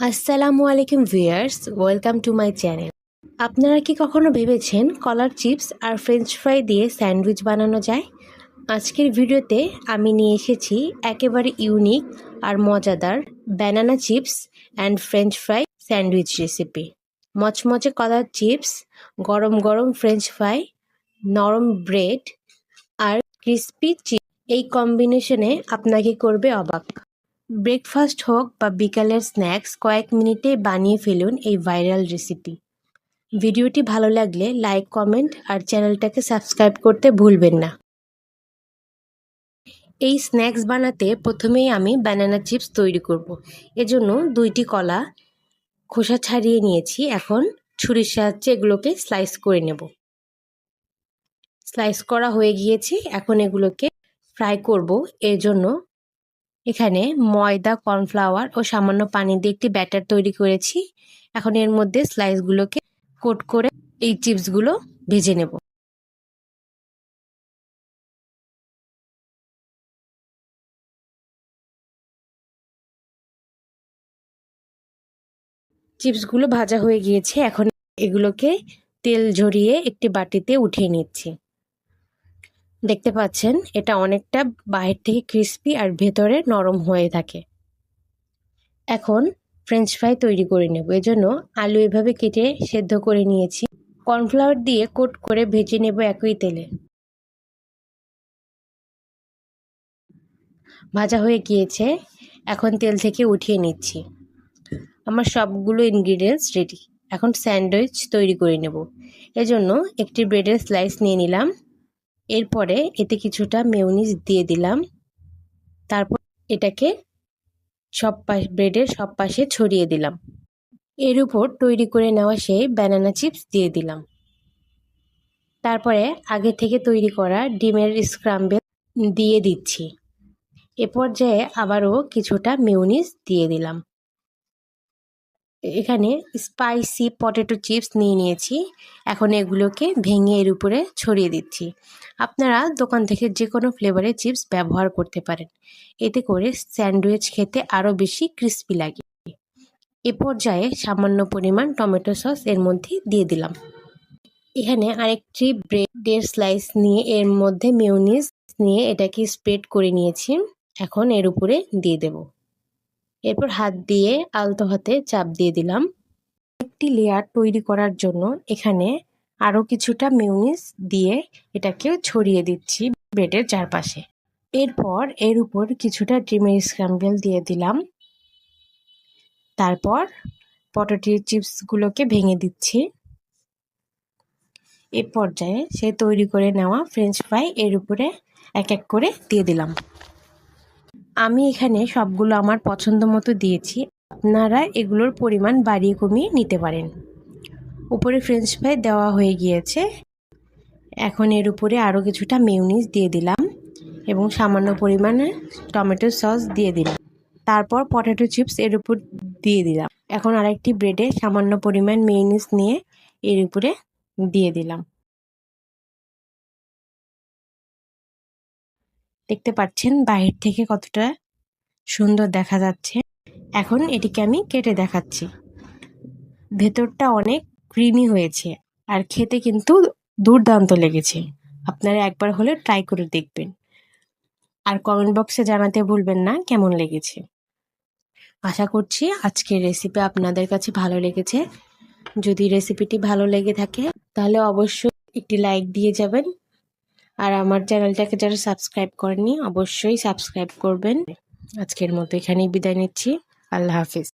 আসসালামু আলাইকুম viewers, welcome to my channel. আপনারা কি কখনো ভেবেছেন কলার চিপস আর ফ্রেঞ্চ ফ্রাই দিয়ে স্যান্ডউইচ বানানো যায়? আজকের ভিডিওতে আমি নিয়ে এসেছি একেবারে ইউনিক আর মজাদার banana chips and French fry sandwich recipe মচমচে কলার চিপস, গরম গরম ফ্রেঞ্চ ফ্রাই নরম ব্রেড আর ক্রিস্পি চিপ এই কম্বিনেশনে আপনাকে করবে অবাক। ব্রেকফাস্ট হোক বা বিকালের স্ন্যাক্স, কয়েক মিনিটে বানিয়ে ফেলুন এই ভাইরাল রেসিপি। ভিডিওটি ভালো লাগলে লাইক, কমেন্ট আর চ্যানেলটাকে সাবস্ক্রাইব করতে ভুলবেন না। এই স্ন্যাক্স বানাতে প্রথমেই আমি ব্যানানা চিপস তৈরি করব। এজন্য দুইটি কলা খোসা ছাড়িয়ে নিয়েছি। এখন ছুরির সাহায্যে এগুলোকে স্লাইস করে নেব। স্লাইস করা হয়ে গিয়েছে। এখন এগুলোকে ফ্রাই করব। এর জন্য এখানে ময়দা, কর্নফ্লাওয়ার ও সামান্য পানি দিয়ে একটি ব্যাটার তৈরি করেছি। এখন এর মধ্যে স্লাইসগুলোকে কোট করে এই চিপসগুলো ভেজে নেব। চিপসগুলো ভাজা হয়ে গিয়েছে, এখন এগুলোকে তেল ঝরিয়ে একটি বাটিতে উঠিয়ে নিচ্ছি। দেখতে পাচ্ছেন, এটা অনেকটা বাহির থেকে ক্রিস্পি আর ভেতরে নরম হয়ে থাকে। এখন ফ্রেঞ্চ ফ্রাই তৈরি করে নেব। এজন্য আলু এভাবে কেটে সেদ্ধ করে নিয়েছি। কর্নফ্লাওয়ার দিয়ে কোট করে ভেজে নেব একই তেলে। ভাজা হয়ে গিয়েছে। এখন তেল থেকে উঠিয়ে নিচ্ছি। আমার সবগুলো ইনগ্রিডিয়েন্টস রেডি এখন স্যান্ডউইচ তৈরি করে নেব। এজন্য একটি ব্রেডের স্লাইস নিয়ে নিলাম। এরপরে এতে কিছুটা মেউনিজ দিয়ে দিলাম। তারপর এটাকে সব পাশ ব্রেডের সব পাশে ছড়িয়ে দিলাম। এর উপর তৈরি করে নেওয়া সেই ব্যানানা চিপস দিয়ে দিলাম। তারপরে আগে থেকে তৈরি করা ডিমের স্ক্রাম্বেল দিয়ে দিচ্ছি। এ পর্যায়ে আবারও কিছুটা মেউনিজ দিয়ে দিলাম। এখানে স্পাইসি পটেটো চিপস নিয়ে নিয়েছি। এখন এগুলোকে ভেঙে এর উপরে ছড়িয়ে দিচ্ছি। আপনারা দোকান থেকে যে কোনো ফ্লেভারের চিপস ব্যবহার করতে পারেন। এতে করে স্যান্ডউইচ খেতে আরও বেশি ক্রিস্পি লাগে। এ পর্যায়ে সামান্য পরিমাণ টমেটো সস এর মধ্যে দিয়ে দিলাম। এখানে আরেকটি ব্রেডের স্লাইস নিয়ে এর মধ্যে মেউনিস নিয়ে এটাকে স্প্রেড করে নিয়েছি। এখন এর উপরে দিয়ে দেবো। এরপর হাত দিয়ে আলতো হাতে চাপ দিয়ে দিলাম। একটি লেয়ার তৈরি করার জন্য এখানে আরও কিছুটা মিউনিস দিয়ে এটাকে ছড়িয়ে দিচ্ছি ব্রেডের চারপাশে। এরপর এর উপর কিছুটা ডিমের স্ক্রাম্বেল দিয়ে দিলাম। তারপর পটেটো চিপসগুলোকে ভেঙে দিচ্ছি। এ পর্যায়ে সে তৈরি করে নেওয়া ফ্রেঞ্চ ফ্রাই এর উপরে এক এক করে দিয়ে দিলাম। আমি এখানে সবগুলো আমার পছন্দ মতো দিয়েছি। আপনারা এগুলোর পরিমাণ বাড়িয়ে কমিয়ে নিতে পারেন। উপরে ফ্রেঞ্চ ফ্রাই দেওয়া হয়ে গিয়েছে। এখন এর উপরে আরও কিছুটা মেউনিস দিয়ে দিলাম এবং সামান্য পরিমাণে টমেটো সস দিয়ে দিলাম। তারপর পটেটো চিপস এর উপর দিয়ে দিলাম। এখন আরেকটি ব্রেডে সামান্য পরিমাণ মেউনিস নিয়ে এর উপরে দিয়ে দিলাম। দেখতে পাচ্ছেন বাহির থেকে কতটা সুন্দর দেখা যাচ্ছে। এখন এটিকে আমি কেটে দেখাচ্ছি। ভেতরটা অনেক ক্রিমি হয়েছে আর খেতে কিন্তু দুর্দান্ত লেগেছে। আপনারা একবার হলে ট্রাই করে দেখবেন। আর কমেন্ট বক্সে জানাতে ভুলবেন না কেমন লেগেছে। আশা করছি আজকের রেসিপি আপনাদের কাছে ভালো লেগেছে। যদি রেসিপিটি ভালো লেগে থাকে তাহলে অবশ্যই একটি লাইক দিয়ে যাবেন। আর আমার চ্যানেলটাকে যারা সাবস্ক্রাইব করেনি অবশ্যই সাবস্ক্রাইব করবেন। আজকের মতো এখানেই বিদায় নিচ্ছি। আল্লাহ হাফিজ।